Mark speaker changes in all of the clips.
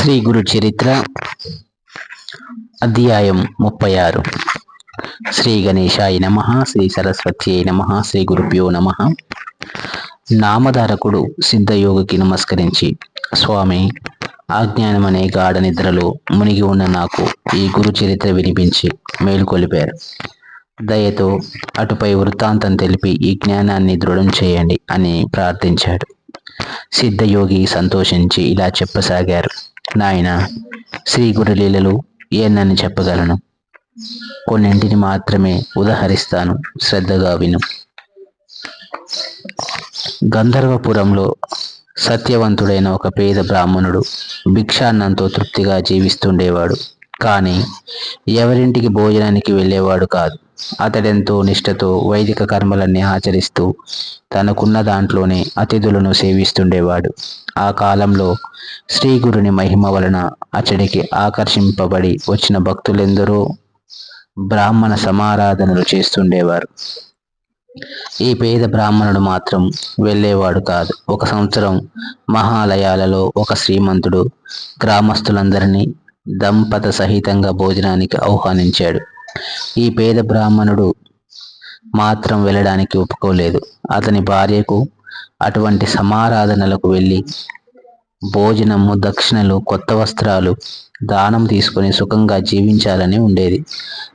Speaker 1: శ్రీ గురు చరిత్ర అధ్యాయం ముప్పై ఆరు. శ్రీ గణేశాయ నమ శ్రీ సరస్వతి నమ శ్రీ గురుభ్యో నమ. నామధారకుడు సిద్ధయోగికి నమస్కరించి స్వామి ఆజ్ఞానం అనే గాఢ నిద్రలో మునిగి ఉన్న నాకు ఈ గురు చరిత్ర వినిపించి మేలుకొలిపారు దయతో అటుపై వృత్తాంతం తెలిపి ఈ జ్ఞానాన్ని దృఢం చేయండి అని ప్రార్థించాడు. సిద్ధయోగి సంతోషించి ఇలా చెప్పసాగారు. నాయన శ్రీ గురులీలలు ఏనని చెప్పగలను? కొన్నింటిని మాత్రమే ఉదహరిస్తాను శ్రద్ధగా విను. గంధర్వపురంలో సత్యవంతుడైన ఒక పేద బ్రాహ్మణుడు భిక్షాన్నంతో తృప్తిగా జీవిస్తుండేవాడు. కానీ ఎవరింటికి భోజనానికి వెళ్ళేవాడు కాదు. అతడెంతో నిష్టతో వైదిక కర్మలన్నీ ఆచరిస్తూ తనకున్న దాంట్లోనే అతిథులను సేవిస్తుండేవాడు. ఆ కాలంలో శ్రీ గురుని మహిమ వలన అతడికి ఆకర్షింపబడి వచ్చిన భక్తులెందరో బ్రాహ్మణ సమారాధనలు చేస్తుండేవారు. ఈ పేద బ్రాహ్మణుడు మాత్రం వెళ్ళేవాడు కాదు. ఒక సంవత్సరం మహాలయాలలో ఒక శ్రీమంతుడు గ్రామస్తులందరినీ దంపత సహితంగా భోజనానికి ఆహ్వానించాడు. ఈ పేద బ్రాహ్మణుడు మాత్రం వెళ్ళడానికి ఒప్పుకోలేదు. అతని భార్యకు అటువంటి సమారాధనలకు వెళ్ళి భోజనము దక్షిణలు కొత్త వస్త్రాలు దానం తీసుకొని సుఖంగా జీవించాలని ఉండేది.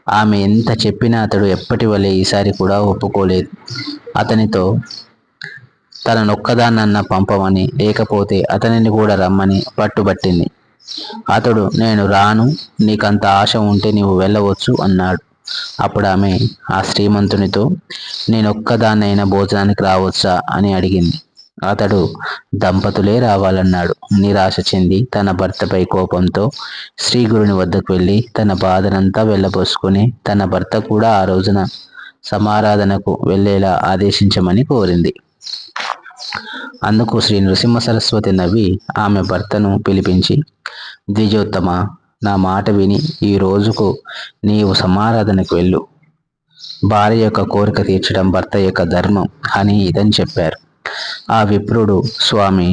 Speaker 1: ఆమె ఎంత చెప్పినా అతడు ఎప్పటి వలె ఈసారి కూడా ఒప్పుకోలేదు. అతనితో తన నొక్కదాన్న పంపమని లేకపోతే అతనిని కూడా రమ్మని పట్టుబట్టింది. అతడు నేను రాను నీకంత ఆశ ఉంటే నీవు వెళ్ళవచ్చు అన్నాడు. అప్పుడు ఆమె ఆ శ్రీమంతునితో నేను ఒక్కదాన్నైనా భోజనానికి రావచ్చా? అని అడిగింది. అతడు దంపతులే రావాలన్నాడు. నిరాశ చెంది తన భర్తపై కోపంతో శ్రీగురుని వద్దకు వెళ్ళి తన బాధనంతా వెళ్ళబోసుకుని తన భర్త కూడా ఆ రోజున సమారాధనకు వెళ్ళేలా ఆదేశించమని కోరింది. అందుకు శ్రీ నృసింహ సరస్వతి నవ్వి ఆమె భర్తను పిలిపించి ద్విజోత్తమ నా మాట విని ఈ రోజుకు నీవు సమారాధనకు వెళ్ళు. భార్య యొక్క కోరిక తీర్చడం భర్త యొక్క ధర్మం అని ఇదని చెప్పారు. ఆ విప్రుడు స్వామి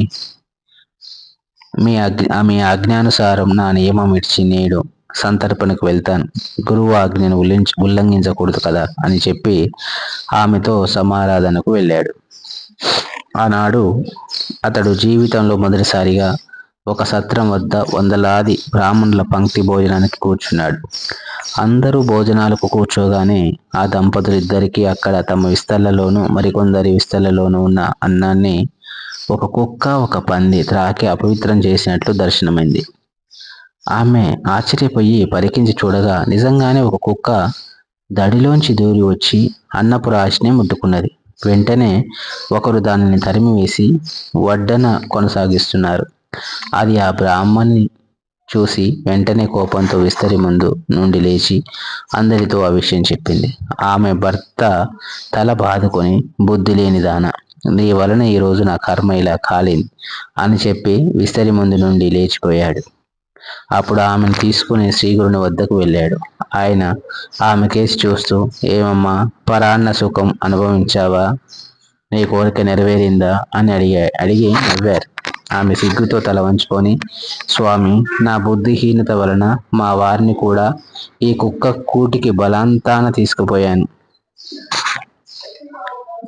Speaker 1: మీ అజ్ఞ మీ ఆజ్ఞానుసారం నా నియమం ఇచ్చి నేడు సంతర్పణకు వెళ్తాను. గురువు ఆజ్ఞను ఉల్లించ ఉల్లంఘించకూడదు కదా అని చెప్పి ఆమెతో సమారాధనకు వెళ్ళాడు. ఆనాడు అతడు జీవితంలో మొదటిసారిగా ఒక సత్రం వద్ద వందలాది బ్రాహ్మణుల పంక్తి భోజనానికి కూర్చున్నాడు. అందరూ భోజనాలకు కూర్చోగానే ఆ దంపతులిద్దరికీ అక్కడ తమ విస్తళ్ళలోనూ మరికొందరి విస్తళ్ళలోనూ ఉన్న అన్నాన్ని ఒక కుక్క ఒక పంది త్రాకి అపవిత్రం చేసినట్లు దర్శనమైంది. ఆమె ఆశ్చర్యపోయి పరికించి చూడగా నిజంగానే ఒక కుక్క దడిలోంచి దూరి వచ్చి అన్నపు రాశిని ముట్టుకున్నది. వెంటనే ఒకరు దానిని తరిమివేసి వడ్డన కొనసాగిస్తున్నారు. అది ఆ బ్రాహ్మణ్ణి చూసి వెంటనే కోపంతో విస్తరి ముందు నుండి లేచి అందరితో ఆ విషయం చెప్పింది. ఆమె భర్త తల బాదుకొని బుద్ధి లేని దాన నీ వలన ఈరోజు నా కర్మ ఇలా కాలింది అని చెప్పి విస్తరి ముందు నుండి లేచిపోయాడు. అప్పుడు ఆమెను తీసుకుని శ్రీగురుని వద్దకు వెళ్ళాడు. ఆయన ఆమె కేసి చూస్తూ ఏమమ్మా పరాన్న సుఖం అనుభవించావా? నీ కోరిక నెరవేరిందా? అని అడిగా అడిగి నవ్వారు. ఆమె సిగ్గుతో తల వంచుకొని స్వామి నా బుద్ధిహీనత వలన మా వారిని కూడా ఈ కుక్క కూటికి బలాంతాన తీసుకుపోయాను.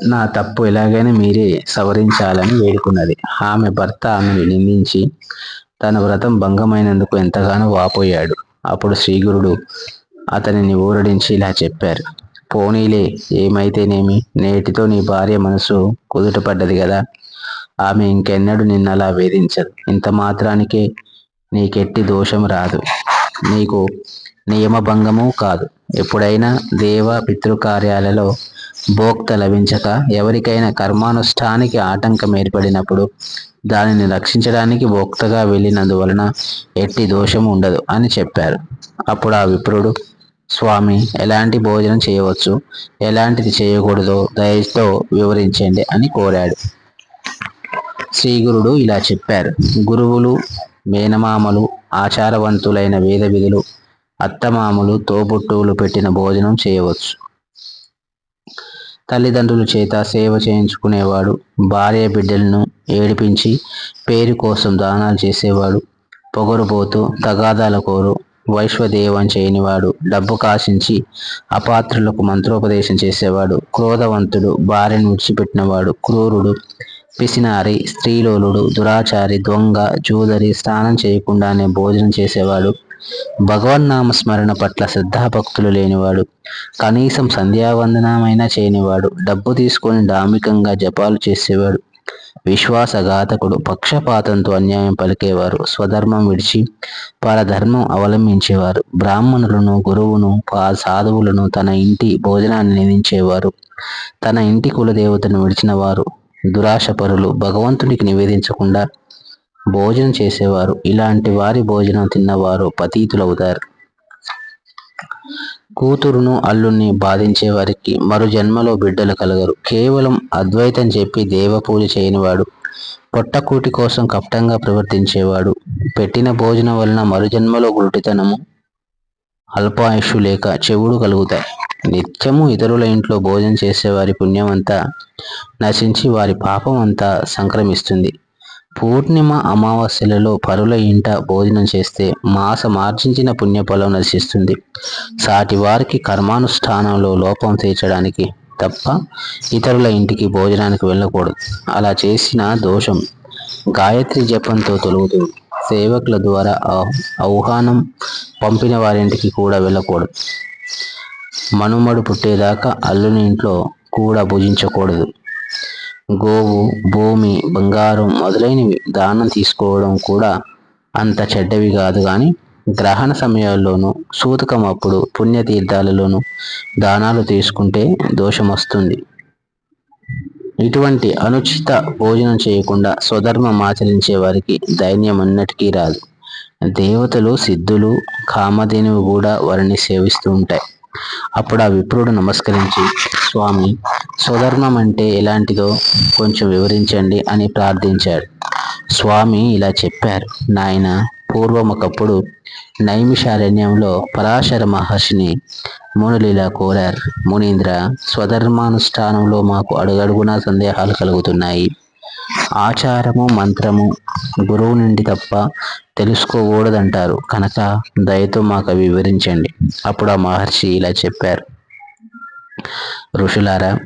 Speaker 1: నా తప్పు ఎలాగైనా మీరే సవరించాలని వేడుకున్నది. ఆమె భర్త ఆమెను నిందించి తన వ్రతం భంగమైనందుకు ఎంతగానో వాపోయాడు. అప్పుడు శ్రీగురుడు అతనిని ఊరడించి ఇలా చెప్పారు. పోనీలే ఏమైతేనేమి? నేటితో నీ భార్య మనసు కుదుటపడ్డది కదా. ఆమె ఇంకెన్నడూ నిన్నలా అలా వేధించదు. ఇంత మాత్రానికే నీకెట్టి దోషం రాదు. నీకు నియమభంగము కాదు. ఎప్పుడైనా దేవ పితృకార్యాలలో భోక్త లభించక ఎవరికైనా కర్మానుష్ఠానికి ఆటంకం ఏర్పడినప్పుడు దానిని రక్షించడానికి భోక్తగా వెళ్ళినందువలన ఎట్టి దోషం ఉండదు అని చెప్పారు. అప్పుడు ఆ విప్రుడు స్వామి ఎలాంటి భోజనం చేయవచ్చు? ఎలాంటిది చేయకూడదో దయతో వివరించండి అని కోరాడు. శ్రీగురుడు ఇలా చెప్పారు. గురువులు మేనమామలు ఆచారవంతులైన వేద విధులు అత్తమామలు తోబుట్టువులు పెట్టిన భోజనం చేయవచ్చు. తల్లిదండ్రుల చేత సేవ చేయించుకునేవాడు భార్య బిడ్డలను ఏడిపించి పేరు కోసం దానాలు చేసేవాడు పొగరుపోతూ తగాదాల కోరు వైశ్వదేవం చేయనివాడు డబ్బు కాశించి అపాత్రులకు మంత్రోపదేశం చేసేవాడు క్రోధవంతుడు భార్యను విడిచిపెట్టినవాడు క్రూరుడు పిసినారి స్త్రీలోలుడు దురాచారి దొంగ జూదరి స్నానం చేయకుండానే భోజనం చేసేవాడు. భగవన్నామ స్మరణ పట్ల శ్రద్ధాభక్తులు లేనివాడు. కనీసం సంధ్యావందనమైనా చేయనివాడు. డబ్బు తీసుకొని డామికంగా జపాలు చేసేవాడు. విశ్వాసఘాతకుడు పక్షపాతంతో అన్యాయం పలికేవారు. స్వధర్మం విడిచి పరధర్మం అవలంబించేవారు. బ్రాహ్మణులను గురువును సాధువులను తన ఇంటి భోజనాన్ని నిందించేవారు. తన ఇంటి కులదేవతను విడిచిన వారు దురాశపరులు భగవంతునికి నివేదించకుండా భోజనం చేసేవారు. ఇలాంటి వారి భోజనం తిన్నవారు పతీతులవుతారు. కూతురును అల్లుణ్ణి బాధించే వారికి మరు జన్మలో బిడ్డలు కలగరు. కేవలం అద్వైతం చెప్పి దేవపూజ చేయనివాడు పొట్టకూటి కోసం కపటంగా ప్రవర్తించేవాడు. పెట్టిన భోజనం వలన మరు జన్మలో గురుటితనము అల్పాయుషు లేక చెవుడు కలుగుతాయి. నిత్యము ఇతరుల ఇంట్లో భోజనం చేసేవారి పుణ్యం అంతా నశించి వారి పాపం అంతా సంక్రమిస్తుంది. పూర్ణిమ అమావాస్యలలో పరుల ఇంట భోజనం చేస్తే మాసమార్జించిన పుణ్యఫలం నశిస్తుంది. సాటి వారికి కర్మానుష్ఠానంలో లోపం తీర్చడానికి తప్ప ఇతరుల ఇంటికి భోజనానికి వెళ్ళకూడదు. అలా చేసిన దోషం గాయత్రి జపంతో తొలుగుతుంది. సేవకుల ద్వారా ఆహ్వానం పంపిన వారింటికి కూడా వెళ్ళకూడదు. మనుమడు పుట్టేదాకా అల్లుని ఇంట్లో కూడా భుజించకూడదు. గోవు భూమి బంగారం మొదలైనవి దానం తీసుకోవడం కూడా అంత చెడ్డవి కాదు కానీ గ్రహణ సమయాల్లోనూ సూతకం అప్పుడు పుణ్యతీర్థాలలోనూ దానాలు తీసుకుంటే దోషం వస్తుంది ఇటువంటి అనుచిత భోజనం చేయకుండా స్వధర్మం ఆచరించే వారికి దైన్యం అన్నటికీ రాదు. దేవతలు సిద్ధులు కామధేనువు కూడా వారిని సేవిస్తూ ఉంటాయి. అప్పుడు ఆ విప్రుడు నమస్కరించి స్వామి స్వధర్మం అంటే ఎలాంటిదో కొంచెం వివరించండి అని ప్రార్థించాడు. స్వామి ఇలా చెప్పారు. నాయన పూర్వం ఒకప్పుడు నైమిషారణ్యంలో పరాశర మహర్షిని మునులీల కోరారు. మునీంద్ర స్వధర్మానుష్ఠానంలో మాకు అడుగడుగునా సందేహాలు కలుగుతున్నాయి. ఆచారము మంత్రము గురువు నుండి తప్ప తెలుసుకోకూడదంటారు. కనుక దయతో మాకు అవి వివరించండి. అప్పుడు ఆ మహర్షి ఇలా చెప్పారు. ఋషులారా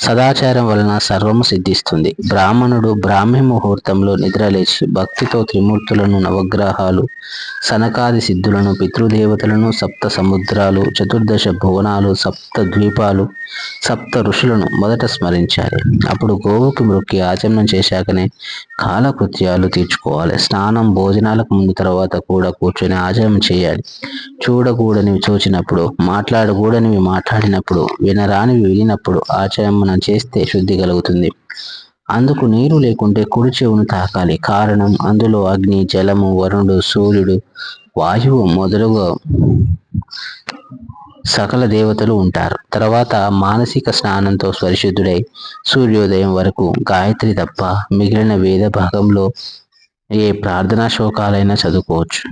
Speaker 1: సదాచారం వలన సర్వము సిద్ధిస్తుంది. బ్రాహ్మణుడు బ్రాహ్మీ ముహూర్తంలో నిద్రలేచి భక్తితో త్రిమూర్తులను నవగ్రహాలు సనకాది సిద్ధులను పితృదేవతలను సప్త సముద్రాలు చతుర్దశ భువనాలు సప్త ద్వీపాలు సప్త ఋషులను మొదట స్మరించాలి. అప్పుడు గోవుకి మృక్కి ఆచమనం చేశాకనే కాలకృత్యాలు తీర్చుకోవాలి. స్నానం భోజనాలకు ముందు తర్వాత కూడా కూర్చొని ఆచరణ చేయాలి. చూడకూడనివి చూచినప్పుడు మాట్లాడకూడనివి మాట్లాడినప్పుడు వినరానివి వినినప్పుడు ఆచమనం చేస్తే శుద్ధి కలుగుతుంది. అందుకు నీరు లేకుంటే కుడి చెవును తాకాలి. కారణం అందులో అగ్ని జలము వరుణుడు సూర్యుడు వాయువు మొదలుగా సకల దేవతలు ఉంటారు. తర్వాత మానసిక స్నానంతో స్వరిశుద్ధుడై సూర్యోదయం వరకు గాయత్రి తప్ప మిగిలిన వేద భాగంలో ఏ ప్రార్థనా శోకాలైనా చదువుకోవచ్చు.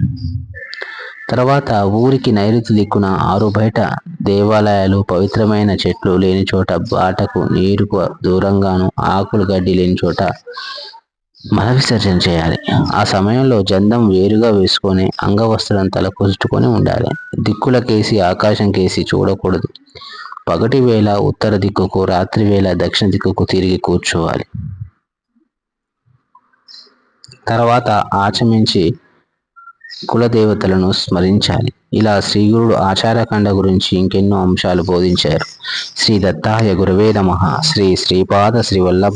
Speaker 1: తర్వాత ఊరికి నైరుతి దిక్కున ఆరు బయట దేవాలయాలు పవిత్రమైన చెట్లు లేని చోట బాటకు నీరుకు దూరంగాను ఆకులు గడ్డి లేని చోట మల విసర్జన చేయాలి. ఆ సమయంలో జందం వేరుగా వేసుకొని అంగవస్త్రం తలకొచ్చుకొని ఉండాలి. దిక్కులకేసి ఆకాశం కేసి చూడకూడదు. పగటి వేళ ఉత్తర దిక్కుకు రాత్రి వేళ దక్షిణ దిక్కుకు తిరిగి కూర్చోవాలి. తర్వాత ఆచమించి కులదేవతలను స్మరించాలి. ఇలా శ్రీగురుడు ఆచారఖండ గురించి ఇంకెన్నో అంశాలు బోధించారు. శ్రీ దత్తాయ గురువే నమ. శ్రీ శ్రీపాద శ్రీ వల్లభ